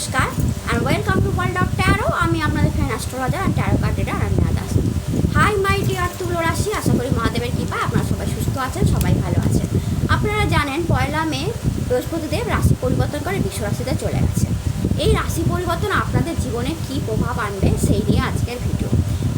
নমস্কার আর welcome to world of tarot আমি আপনাদের friend astrologer and tarot card reader Ranna Das hi my dear তুলো রাশি আশা করি মহাদেবের কৃপা আপনারা সবাই সুস্থ আছেন, সবাই ভালো আছেন। আপনারা জানেন, পয়লা মে বৃহস্পতিদেব রাশি পরিবর্তন করে বিশ্ব রাশিতে চলে গেছে। এই রাশি পরিবর্তন আপনাদের জীবনে কী প্রভাব আনবে সেই নিয়ে আজকের ভিডিও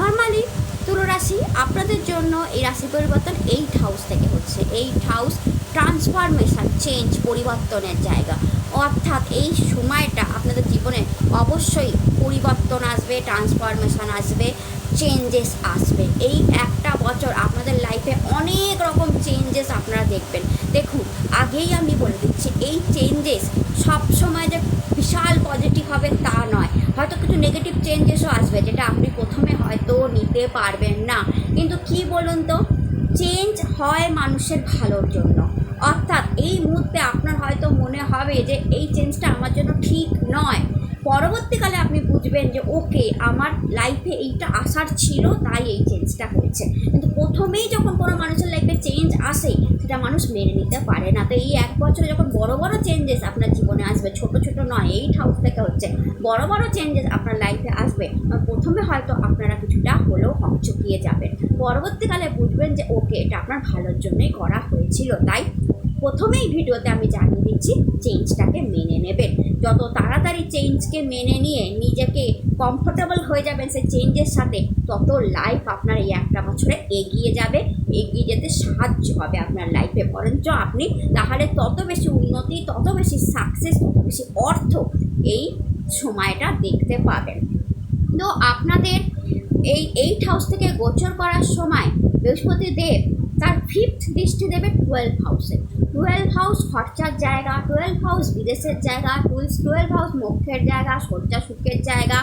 নর্মালি তুলো রাশি আপনাদের জন্য এই রাশি পরিবর্তন এইট হাউস থেকে হচ্ছে। এইট হাউস ট্রান্সফরমেশন চেঞ্জ পরিবর্তনের জায়গা। অর্থাৎ এই সময়টা আপনাদের জীবনে অবশ্যই পরিবর্তন আসবে ট্রান্সফরমেশন আসবে চেঞ্জেস আসবে। এই একটা বছর আপনাদের লাইফে অনেক রকম চেঞ্জেস আপনারা দেখবেন। দেখুন, আগেই আমি বলে দিচ্ছি, এই চেঞ্জেস সব সময় যে বিশাল পজিটিভ হবে তা নয়। হয়তো কিছু নেগেটিভ চেঞ্জেসও আসবে, যেটা আপনি প্রথমে হয়তো নিতে পারবেন না। কিন্তু কি বলুন তো? চেঞ্জ হয় মানুষের ভালোর জন্য। অর্থাৎ এই মুহূর্তে আপনার হয়তো মনে হবে যে এই চেঞ্জটা আমার জন্য ঠিক নয়। পরবর্তীকালে আপনি বুঝবেন যে, ওকে, আমার লাইফে এইটা আসার ছিল, তাই এই চেঞ্জটা হয়েছে। কিন্তু প্রথমেই যখন কোনো মানুষের লাইফে চেঞ্জ আসে, সেটা মানুষ মেনে নিতে পারে না। তো এই এক বছরে যখন বড় বড় চেঞ্জেস আপনার জীবনে আসবে, ছোট ছোট নয় এইট হাউস থেকে হচ্ছে, বড় বড় চেঞ্জেস আপনার লাইফে আসবে প্রথমে হয়তো আপনারা কিছুটা হলেও হকচকিয়ে যাবেন। পরবর্তীকালে বুঝবেন যে, ওকে, এটা আপনার ভালোর জন্যই করা হয়েছিল, তাই প্রথমেই ভিডিওতে আমি জানিয়ে দিচ্ছি চেঞ্জটাকে মেনে নেবেন যত তাড়াতাড়ি চেঞ্জকে মেনে নিয়ে নিজেকে কমফোর্টেবল হয়ে যাবেন সেই চেঞ্জের সাথে, তত লাইফ আপনার এই একটা বছরে এগিয়ে যাবে, এগিয়ে যেতে সাহায্য হবে আপনার লাইফে বরঞ্চ আপনি তাহলে তত বেশি উন্নতি, তত বেশি সাকসেস তত বেশি অর্থ এই সময়টা দেখতে পাবেন। তো আপনাদের এই এইট হাউস থেকে গোচর করার সময় বৃহস্পতি দেব তার ফিফথ দৃষ্টি দেবে টুয়েলভ হাউসে টুয়েলভ হাউস খরচার জায়গা টুয়েলভ হাউস বিদেশের জায়গা টুয়েলভ টুয়েলভ হাউস মোক্ষের জায়গা, শয্যা সুখের জায়গা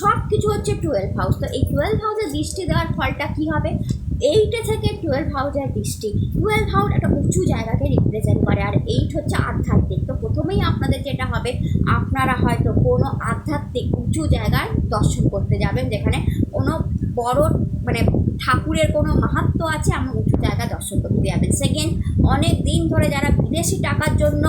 সব কিছু হচ্ছে টুয়েলভ হাউস তো এই টুয়েলভ হাউসের দৃষ্টি দেওয়ার ফলটা কী হবে? এইটে থেকে টুয়েলভ হাউসের দৃষ্টি। টুয়েলভ হাউস একটা উঁচু জায়গাকে রিপ্রেজেন্ট করে, আর এইট হচ্ছে আধ্যাত্মিক। তো প্রথমেই আপনাদের যেটা হবে, আপনারা হয়তো কোনো আধ্যাত্মিক উঁচু জায়গায় দর্শন করতে যাবেন, যেখানে কোনো বড় মানে ঠাকুরের কোনো মাহাত্ম আছে, আমরা উঁচু জায়গা দর্শন করতে যাবেন। সেকেন্ড অনেক দিন ধরে যারা বিদেশি টাকার জন্য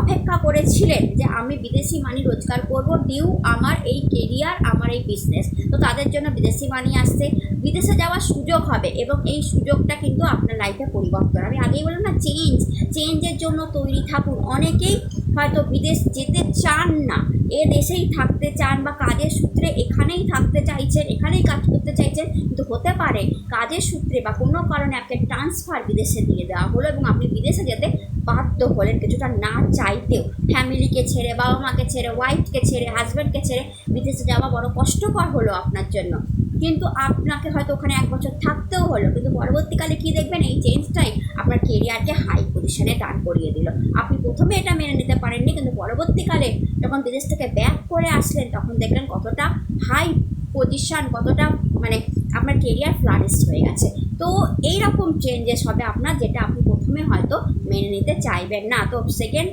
অপেক্ষা করেছিলেন যে আমি বিদেশি মানি রোজগার করব ডিউ আমার এই কেরিয়ার আমার এই বিজনেস তো তাদের জন্য বিদেশি মানি আসছে। বিদেশে যাওয়ার সুযোগ হবে এবং এই সুযোগটা কিন্তু আপনার লাইফে পরিবর্তন। আমি আগেই বললাম না চেঞ্জ চেঞ্জের জন্য তৈরি থাকুন। অনেকেই হয়তো বিদেশ যেতে চান না, এ দেশেই থাকতে চান বা কাজের সূত্রে এখানেই থাকতে চাইছেন, এখানেই কাজ করতে চাইছেন, কিন্তু হতে পারে কাজের সূত্রে বা কোনো কারণে আপনাকে ট্রান্সফার বিদেশে দিয়ে দেওয়া হলো এবং আপনি বিদেশে যেতে বাধ্য হলেন কিছুটা না চাইতেও ফ্যামিলিকে ছেড়ে বাবা মাকে ছেড়ে ওয়াইফকে ছেড়ে হাজব্যান্ডকে ছেড়ে বিদেশে যাওয়া বড় কষ্টকর হলো আপনার জন্য। কিন্তু আপনাকে হয়তো ওখানে এক বছর থাকতেও হলো, কিন্তু পরবর্তীকালে কি দেখবেন? এই চেঞ্জটাই আপনার কেরিয়ারকে হাই পজিশনে দাঁড় করিয়ে দিল। আপনি প্রথমে এটা মেনে নিতে পারেননি, কিন্তু পরবর্তীকালে যখন বিদেশ থেকে ব্যাক করে আসলেন, তখন দেখলেন কতটা হাই পজিশন কতটা মানে আপনার কেরিয়ার ফ্লারিস্ট হয়ে গেছে। তো এই রকম চেঞ্জেস হবে আপনার, যেটা আপনি প্রথমে হয়তো মেনে নিতে চাইবেন না। তো সেকেন্ড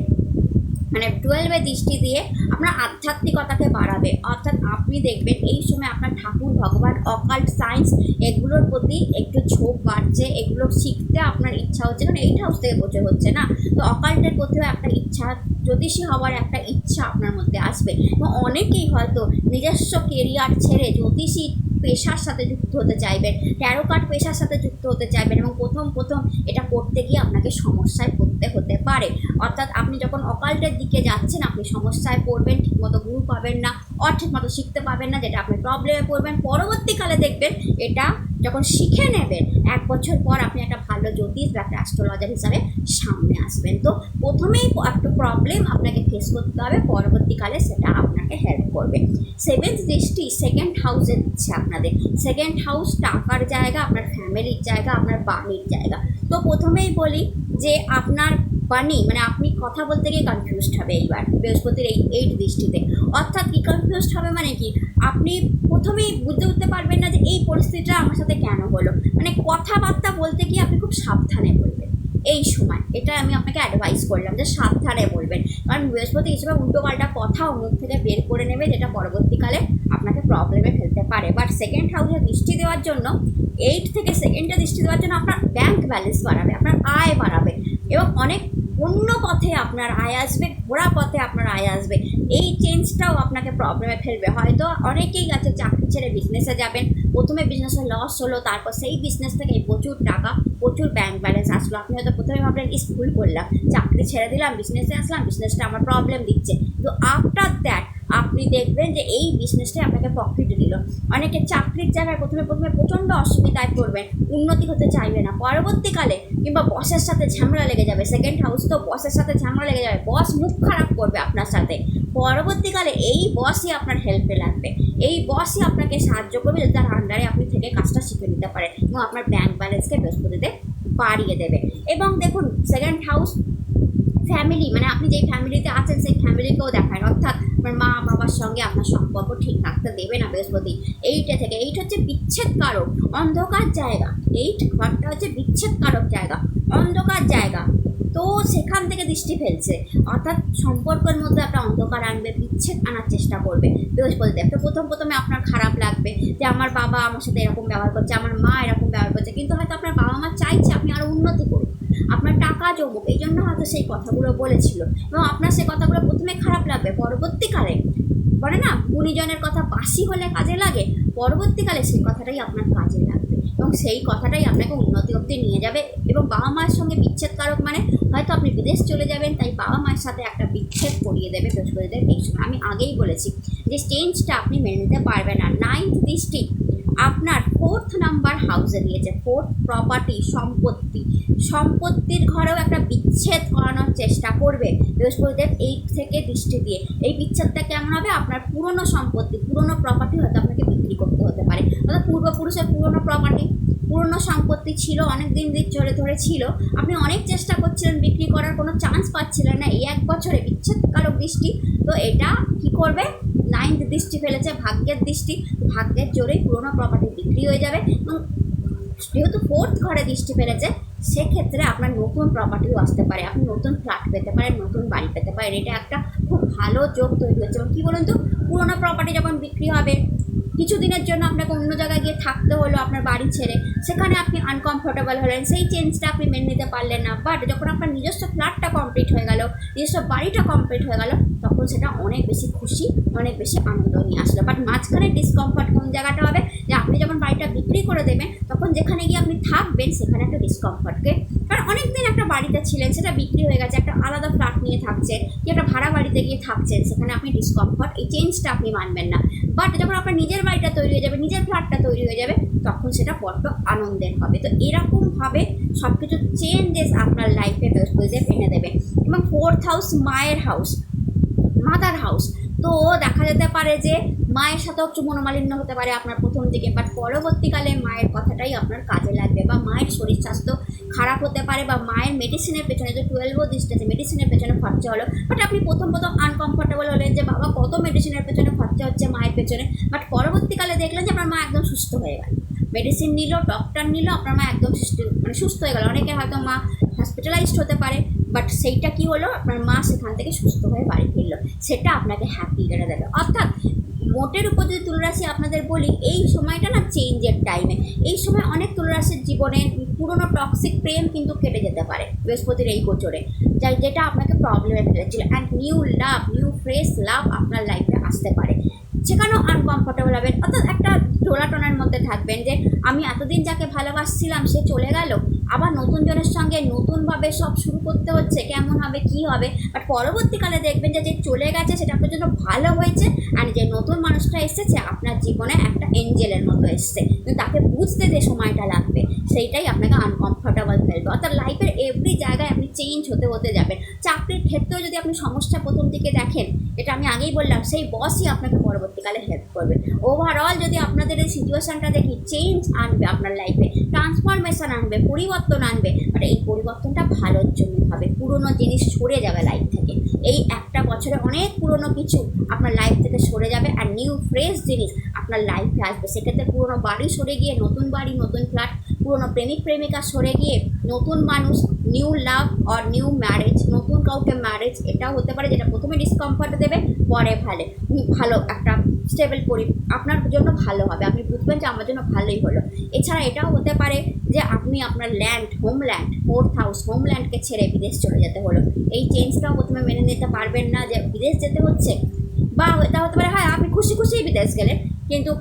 মানে টুয়েলভে দৃষ্টি দিয়ে আপনার আধ্যাত্মিকতাকে বাড়াবে। অর্থাৎ আপনি দেখবেন এই সময় আপনার ঠাকুর, ভগবান অকাল্ট সায়েন্স এগুলোর প্রতি একটু ঝোঁক বাড়ছে। এগুলো শিখতে আপনার ইচ্ছা হচ্ছে কারণ এইটা হাউস থেকে গোচর হচ্ছে না। তো অকাল্টের প্রতিও একটা ইচ্ছা, জ্যোতিষী হওয়ার একটা ইচ্ছা আপনার মধ্যে আসবে। এবং অনেকেই হয়তো নিজস্ব কেরিয়ার ছেড়ে জ্যোতিষী পেশার সাথে যুক্ত হতে চাইবেন। ট্যারো কার্ড পেশার সাথে যুক্ত হতে চাইবেন এবং প্রথম প্রথম এটা করতে গিয়ে আপনাকে সমস্যায় পড়তে হতে পারে। অর্থাৎ আপনি যখন অকাল্টের দিকে যাচ্ছেন, আপনি সমস্যায় পড়বেন, ঠিকমতো গুরু পাবেন না অর ঠিকমতো শিখতে পাবেন না, যেটা আপনি প্রবলেমে পড়বেন, পরবর্তীকালে দেখবেন এটা যখন শিখে নেবেন, এক বছর পর আপনি একটা ভালো জ্যোতিষ বা একটা অ্যাস্ট্রোলজার হিসাবে সামনে আসবেন। তো প্রথমেই একটু প্রবলেম ফেস করতে হবে পরবর্তীকালে সেটা আপনাকে হেল্প করবে। সেভেন্থ দৃষ্টি সেকেন্ড হাউসে দিচ্ছে আপনাদের। সেকেন্ড হাউস টাকার জায়গা, আপনার ফ্যামিলির জায়গা, আপনার বাণীর জায়গা। তো প্রথমেই বলি যে আপনার বাণী মানে আপনি কথা বলতে গিয়ে কনফিউজড হবে এইবার, বৃহস্পতির এই এইট দৃষ্টিতে অর্থাৎ কি কনফিউজড হবে মানে কি? আপনি প্রথমেই বুঝতে উঠতে পারবেন না যে এই পরিস্থিতিটা আমার সাথে কেন হলো। মানে কথাবার্তা বলতে গিয়ে আপনি খুব সাবধানে বলবেন। এই সময়। এটা আমি আপনাকে অ্যাডভাইস করলাম যে সাবধানে বলবেন। কারণ বৃহস্পতি হিসেবে উল্টো পাল্টা কথা মুখ থেকে বের করে নেবে, যেটা পরবর্তীকালে আপনাকে প্রবলেমে ফেলতে পারে। বাট সেকেন্ড হাউসে দৃষ্টি দেওয়ার জন্য এইট থেকে সেকেন্ডে দৃষ্টি দেওয়ার জন্য আপনার ব্যাংক ব্যালেন্স বাড়াবে, আপনার আয় বাড়াবে। এবং অনেক অন্য পথে আপনার আয় আসবে, ঘোরা পথে আপনার আয় আসবে। এই চেঞ্জটাও আপনাকে প্রবলেমে ফেলবে। হয়তো অনেকেই আছে, চাকরি ছেড়ে বিজনেসে যাবেন। প্রথমে বিজনেসে লস হলো, তারপর সেই বিজনেস থেকে প্রচুর টাকা প্রচুর ব্যাংক ব্যালেন্স আসলো। আপনি হয়তো প্রথমে ভাবলেন স্কুল করলাম। চাকরি ছেড়ে দিলাম বিজনেসে আসলাম বিজনেসটা আমার প্রবলেম দিচ্ছে। তো আফটার দ্যাট আপনি দেখবেন যে এই বিজনেসটাই আপনাকে প্রফিট দিল। অনেকে চাকরির জায়গায় প্রথমে প্রথমে প্রচণ্ড অসুবিধায় পড়বেন, উন্নতি হতে চাইবে না। পরবর্তীকালে কিংবা বসের সাথে ঝামেলা লেগে যাবে। সেকেন্ড হাউস তো বসের সাথে ঝামেলা লেগে যাবে। বস মুখ খারাপ করবে আপনার সাথে। পরবর্তীকালে এই বসই আপনার হেল্পে লাগবে। এই বসই আপনাকে সাহায্য করবে যাতে তার আন্ডারে আপনি থেকে কাজটা শিখে নিতে পারেন এবং আপনার ব্যাংক ব্যালেন্সকে বৃহস্পতিতে বাড়িয়ে দেবে। এবং দেখুন সেকেন্ড হাউস ফ্যামিলি মানে আপনি যেই ফ্যামিলিতে আছেন, সেই ফ্যামিলিকেও দেখায়। অর্থাৎ আপনার মা, বাবার সঙ্গে আপনার সম্পর্ক ঠিক রাখতে দেবে না বৃহস্পতি। এইটা থেকে, এইটা হচ্ছে বিচ্ছেদ কারক অন্ধকার জায়গা। এইট ঘরটা হচ্ছে বিচ্ছেদ কারক জায়গা, অন্ধকার জায়গা। তো সেখান থেকে দৃষ্টি ফেলছে। অর্থাৎ সম্পর্কের মধ্যে একটা অন্ধকার আনবে, বিচ্ছেদ আনার চেষ্টা করবে বৃহস্পতি দেব। তো প্রথম প্রথমে আপনার খারাপ লাগবে যে আমার বাবা আমার সাথে এরকম ব্যবহার করছে, আমার মা এরকম ব্যবহার করছে, কিন্তু হয়তো আপনার বাবা মা চাইছে আপনি আরও উন্নতি করুন। আপনার টাকা জমুক এই জন্য হয়তো সেই কথাগুলো বলেছিল। এবং আপনার সেই কথাগুলো প্রথমে খারাপ লাগবে, পরবর্তীকালে, বলে না, গুণীজনের কথা বাসি হলে কাজে লাগে, পরবর্তীকালে সেই কথাটাই আপনার কাজে লাগবে। এবং সেই কথাটাই আপনাকে উন্নতি অব্দি নিয়ে যাবে এবং বাবা মায়ের সঙ্গে বিচ্ছেদ কারক মানে হয়তো আপনি বিদেশ চলে যাবেন, তাই বাবা মায়ের সাথে একটা বিচ্ছেদ করিয়ে দেবে বৃহস্পতিদের এই সময় আমি আগেই বলেছি যে চেঞ্জটা আপনি মেনে নিতে পারবেন না। নাইন্থ দৃষ্টি আপনার ফোর্থ নাম্বার হাউসে দিয়েছে ফোর্থ প্রপার্টি সম্পত্তি। সম্পত্তির ঘরেও একটা বিচ্ছেদ করানোর চেষ্টা করবে বৃহস্পতিদেব এই থেকে দৃষ্টি দিয়ে। এই বিচ্ছেদটা কেমন হবে? আপনার পুরনো সম্পত্তি, পুরনো প্রপার্টি হয়তো আপনাকে বিক্রি করতে হতে পারে। অর্থাৎ পূর্বপুরুষের পুরনো প্রপার্টি পুরনো সম্পত্তি ছিল, অনেক দিন ধরে ধরে ছিল আপনি অনেক চেষ্টা করছিলেন, বিক্রি করার কোনো চান্স পাচ্ছিলেন না। এই এক বছরে বিচ্ছেদকারক দৃষ্টি। তো এটা কি করবে? নাইন্থ দৃষ্টি ফেলেছে, ভাগ্যের দৃষ্টি। ভাগ্যের জোরেই পুরোনো প্রপার্টি বিক্রি হয়ে যাবে। এবং যেহেতু ফোর্থ ঘরে দৃষ্টি ফেলেছে, সেক্ষেত্রে আপনার নতুন প্রপার্টিও আসতে পারে। আপনি নতুন ফ্ল্যাট পেতে পারেন, নতুন বাড়ি পেতে পারেন। এটা একটা খুব ভালো যোগ তৈরি হচ্ছে এবং কী বলুন তো, পুরোনো প্রপার্টি যখন বিক্রি হবে কিছুদিনের জন্য আপনাকে অন্য জায়গায় গিয়ে থাকতে হলো আপনার বাড়ি ছেড়ে, সেখানে আপনি আনকমফোর্টেবল হলেন, সেই চেঞ্জটা আপনি মেনে নিতে পারলেন না। বাট যখন আপনার নিজস্ব ফ্ল্যাটটা কমপ্লিট হয়ে গেল, নিজস্ব বাড়িটা কমপ্লিট হয়ে গেল, তখন সেটা অনেক বেশি খুশি, অনেক বেশি আনন্দ নিয়ে আসলো। বাট মাঝখানে ডিসকমফর্ট কোন জায়গাটা হবে? যে আপনি যখন বাড়িটা বিক্রি করে দেবেন, তখন যেখানে গিয়ে আপনি থাকবেন, সেখানে একটা ডিসকমফর্টকে কারণ অনেক দিন একটা বাড়িতে ছিলেন, সেটা বিক্রি হয়ে গেছে, একটা আলাদা ফ্ল্যাট নিয়ে থাকছেন, কি একটা ভাড়া বাড়িতে গিয়ে থাকছেন, সেখানে আপনি ডিসকমফর্ট এই চেঞ্জটা আপনি মানবেন না। বাট যখন আপনার নিজের বাড়িটা তৈরি হয়ে যাবে, নিজের ফ্ল্যাটটা তৈরি হয়ে যাবে, তখন সেটা বড্ড আনন্দের হবে। তো এরকমভাবে সব কিছু চেঞ্জেস আপনার লাইফে বৃহস্পতিদেব এনে দেবে। এবং ফোর্থ হাউস মায়ের হাউস মাদার হাউস তো দেখা যেতে পারে যে মায়ের সাথেও একটু মনোমালিন্য হতে পারে আপনার প্রথম দিকে বাট পরবর্তীকালে মায়ের কথাটাই আপনার কাজে লাগবে বা মায়ের শরীর স্বাস্থ্য খারাপ হতে পারে বা মায়ের মেডিসিনের পেছনে যে টুয়েলভও দৃষ্টি আছে মেডিসিনের পেছনে খরচা হলো। বাট আপনি প্রথম প্রথম আনকমফোর্টেবল হলেন যে, বাবা, কত মেডিসিনের পেছনে খরচা হচ্ছে মায়ের পেছনে? বাট পরবর্তীকালে দেখলেন যে, আপনার মা একদম সুস্থ হয়ে গেল। মেডিসিন নিল ডক্টর নিল, আপনার মা একদম সুস্থ মানে সুস্থ হয়ে গেল। অনেকে হয়তো মা হসপিটালাইজড হতে পারে বাট সেইটা কি হলো? আপনার মা সেখান থেকে সুস্থ হয়ে বাড়ি ফিরলো। সেটা আপনাকে হ্যাপি করে দেবে অর্থাৎ মোটের উপর যদি তুলরাশি আপনাদের বলি, এই সময়টা না চেঞ্জের টাইমে এই সময় অনেক তুলরাশির জীবনে পুরনো টক্সিক প্রেম কিন্তু কেটে যেতে পারে বৃহস্পতির এই গোচরে। যাই, যেটা আপনাকে প্রবলেমে ফেলেছিল। And new love new fresh love আপনার লাইফে আসতে পারে। সেখানেও আনকমফোর্টেবল হবেন অর্থাৎ মধ্যে থাকবেন যে আমি এতদিন যাকে ভালোবাসছিলাম, সে চলে গেল। আবার নতুন জনের সঙ্গে নতুনভাবে সব শুরু করতে হচ্ছে, কেমন হবে, কি হবে? বাট পরবর্তীকালে দেখবেন যে যে চলে গেছে, সেটা আপনার জন্য ভালো হয়েছে আর যে নতুন মানুষটা এসেছে, আপনার জীবনে একটা এঞ্জেলের মতো এসছে। কিন্তু তাকে বুঝতে যে সময়টা লাগবে, সেইটাই আপনাকে আনকমফোর্টেবল ফেলবে। অর্থাৎ লাইফের এভরি জায়গায় আপনি চেঞ্জ হতে হতে যাবেন। চাকরির ক্ষেত্রেও যদি আপনি সমস্যা প্রথম দিকে দেখেন, এটা আমি আগেই বললাম, সেই বসই আপনাকে পরবর্তীকালে হেল্প করবে। ওভারঅল যদি আপনাদের এই সিচুয়েশানটা দেখি চেঞ্জ আনবে আপনার লাইফে ট্রান্সফরমেশান আনবে, পরিবর্তন আনবে বাট এই পরিবর্তনটা ভালোর জন্য হবে। পুরনো জিনিস সরে যাবে লাইফ থেকে। এই একটা বছরে অনেক পুরনো কিছু আপনার লাইফ থেকে সরে যাবে আর নিউ ফ্রেশ জিনিস আপনার লাইফে আসবে। সেক্ষেত্রে পুরনো বাড়ি সরে গিয়ে নতুন বাড়ি, নতুন ফ্ল্যাট পুরনো প্রেমিক প্রেমিকা সরে গিয়ে নতুন মানুষ new love or new marriage নতুন কাউকে ম্যারেজ এটাও হতে পারে যেটা প্রথমে ডিসকমফর্ট দেবে, পরে ভালো। ভালো একটা স্টেবল পরি, আপনার জন্য ভালো হবে। আপনি বুঝবেন যে আমার জন্য ভালোই হলো। এছাড়া এটাও হতে পারে যে আপনি আপনার ল্যান্ড হোমল্যান্ড ফোর্থ হাউস হোমল্যান্ডকে ছেড়ে বিদেশ চলে যেতে হলো। এই চেঞ্জটাও প্রথমে মেনে নিতে পারবেন না যে বিদেশ যেতে হচ্ছে। বা এটা হতে পারে হ্যাঁ আপনি খুশি খুশি বিদেশ গেলেন। কিন্তু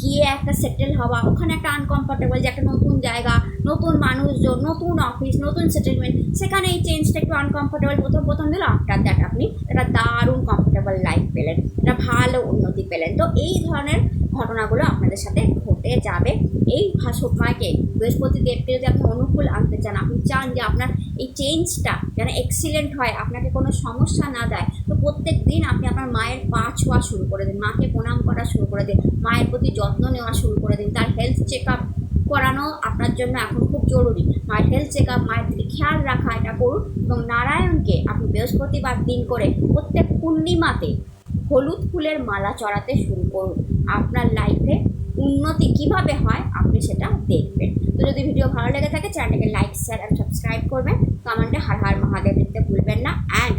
গিয়ে একটা সেটেল হওয়া, ওখানে একটা আনকমফর্টেবল যে একটা নতুন জায়গা, নতুন মানুষজন, নতুন অফিস নতুন সেটেলমেন্ট সেখানে এই চেঞ্জটা একটু আনকমফর্টেবল প্রথম প্রথম দিল আফটার দ্যাট আপনি একটা দারুণ কমফর্টেবল লাইফ পেলেন, একটা ভালো উন্নতি পেলেন। তো এই ধরনের ঘটনাগুলো আপনাদের সাথে ঘটে যাবে। এই সময়কে বৃহস্পতি দেবকে যদি আপনি অনুকূল আনতে চান, আপনি চান যে আপনার এই চেঞ্জটা যেন এক্সিলেন্ট হয়, আপনাকে কোনো সমস্যা না দেয়, তো প্রত্যেক দিন আপনি আপনার মায়ের পা ছোঁয়া শুরু করে দিন, মাকে প্রণাম করা শুরু করে দিন, মায়ের প্রতি যত্ন নেওয়া শুরু করে দিন। তার হেলথ চেক আপ করানো আপনার জন্য এখন খুব জরুরি। মায়ের হেলথ চেক আপ মায়ের প্রতি খেয়াল রাখা, এটা করুন এবং নারায়ণকে আপনি বৃহস্পতিবার দিন করে প্রত্যেক পূর্ণিমাতে হলুদ ফুলের মালা চড়াতে শুরু করুন। আপনার লাইফে উন্নতি কীভাবে হয় আপনি সেটা দেখবেন। তো যদি ভিডিও ভালো লেগে থাকে চ্যানেলটাকে লাইক শেয়ার অ্যান্ড সাবস্ক্রাইব করবেন। কমেন্টে হার হার মহাদেব লিখতে ভুলবেন না। And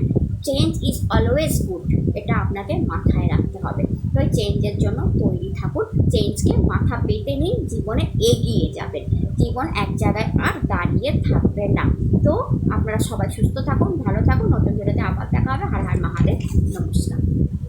change is always good এটা আপনাকে মাথায় রাখতে হবে। চেঞ্জের জন্য তৈরি থাকুন চেঞ্জকে মাথা পেতে নিন জীবনে এগিয়ে যাবেন। জীবন এক জায়গায় আর দাঁড়িয়ে থাকবে না। তো আপনারা সবাই সুস্থ থাকুন, ভালো থাকুন। নতুন ভিডিওতে আবার দেখা হবে। হার হার মহাদেব। নমস্কার।